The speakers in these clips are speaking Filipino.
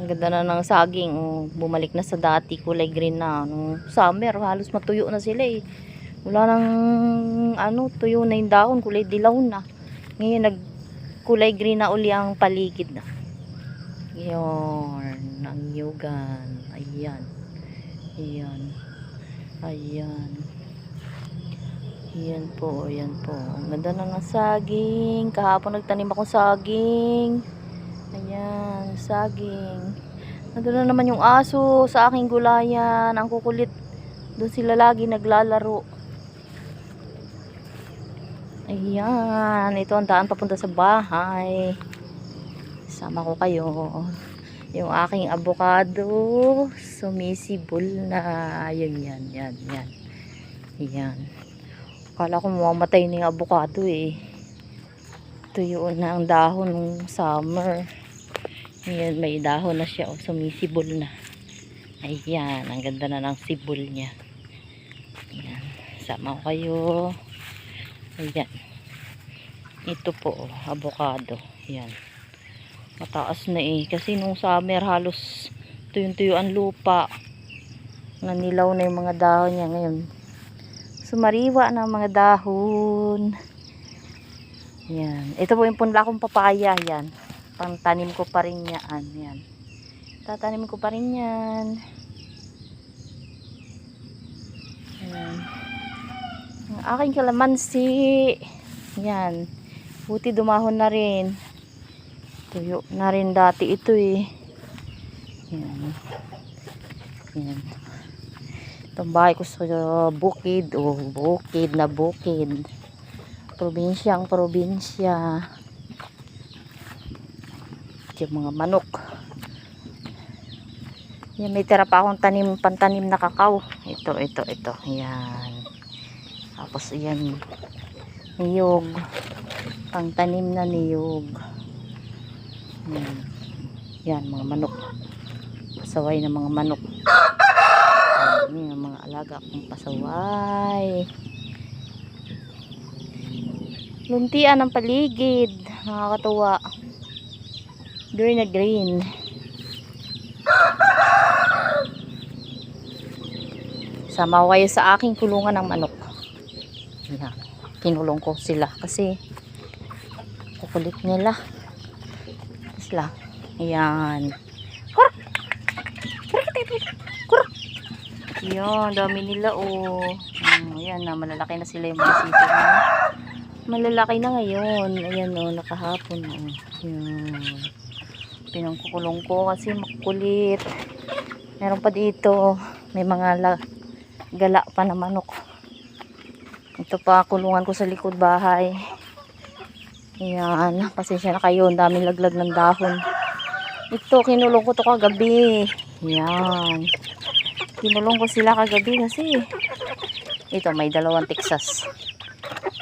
Ang ganda na ng saging. Oh, bumalik na sa dati. Kulay green na. Nung summer, halos matuyo na sila eh. Wala nang ano, tuyo na yung dahon. Kulay dilaw na. Ngayon, nag kulay green na uli ang paligid na. Yun. Ang yugan. Ayan. Ayan. Ayan. Ayan po. Ayan po. Ang ganda na ng saging. Kahapon nagtanim ako saging. Ayan. Saging. Nandun na naman yung aso sa aking gulayan. Ang kukulit. Doon sila lagi naglalaro. Ayan. Ito ang daan papunta sa bahay. Sama ko kayo. Yung aking avocado. Sumisibol na. Ayun yan. Yan. Yan. Ayan. Akala ko mamamatay na yung avocado eh. Tuyo na ang dahon ng summer. Ayan. May dahon na siya. Oh, sumisibol na. Ayan. Ang ganda na ng sibol niya. Ayan. Sama ko kayo. Ayan. Ito po, oh, avocado. Ayan. Mataas na eh. Kasi nung summer, halos tuyong-tuyo ang lupa. Nanilaw na yung mga dahon niya ngayon. Sumariwa na mga dahon. Ayan. Ito po yung punla kong papaya. Ayan. Pangtanim ko pa rin yan. Ayan. Tatanim ko pa rin yan. Ayan. Ang aking kalamansi. Yan. Buti dumahon na rin. Tuyo na rin dati ito eh. Yan. Yan. Itong bahay ko sa bukid. O, bukid na bukid. Probinsyang probinsya. Yung mga manok. Yan, may tira pa akong tanim, pantanim na kakao. Ito, ito, ito. Yan. Tapos, yan. Niyog. Pangtanim na niyog. Yan. Yan, mga manok. Pasaway ng mga manok. Yan, yung mga alaga kong pasaway. Luntian ng paligid. Nakakatuwa. Green na green. Sama ko kayo sa aking kulungan ng manok. Yan. Kinulong ko sila kasi kukulit nila. Sila. Ayan. Yan, dami nila oh. Hmm, ayan na, malalaki na sila yung mga. Malalaki na ngayon. Ayan oh, nakahapon oh. Yan. Pinangkukulong ko kasi makulit. Meron pa dito. May mga la gala pa na manok. Ito pa, kulungan ko sa likod bahay. Ayan, pasensya na kayo. Ang daming laglag ng dahon. Ito, kinulong ko to kagabi. Ayan. Kinulong ko sila kagabi kasi ito, may dalawang Texas.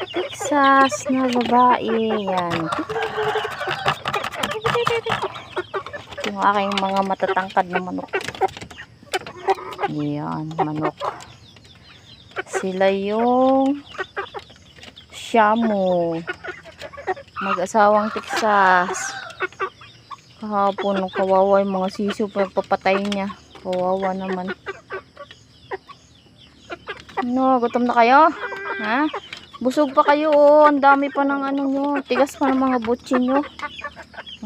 Texas na babae. Ayan. Yung aking mga matatangkad na manok. Ayan, manok. Sila yung Shamu. Mag-asawang Texas. Kahapon, kawawa yung mga sisiyo pagpapatay niya. Kawawa naman. No, gutom na kayo? Ha? Busog pa kayo, oh. Ang dami pa ng ano nyo. Tigas pa ng mga butsin nyo.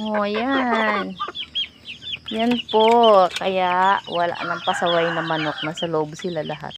Oh, ayan. Yan po. Kaya, wala nang pasaway na manok. Nasa loob sila lahat.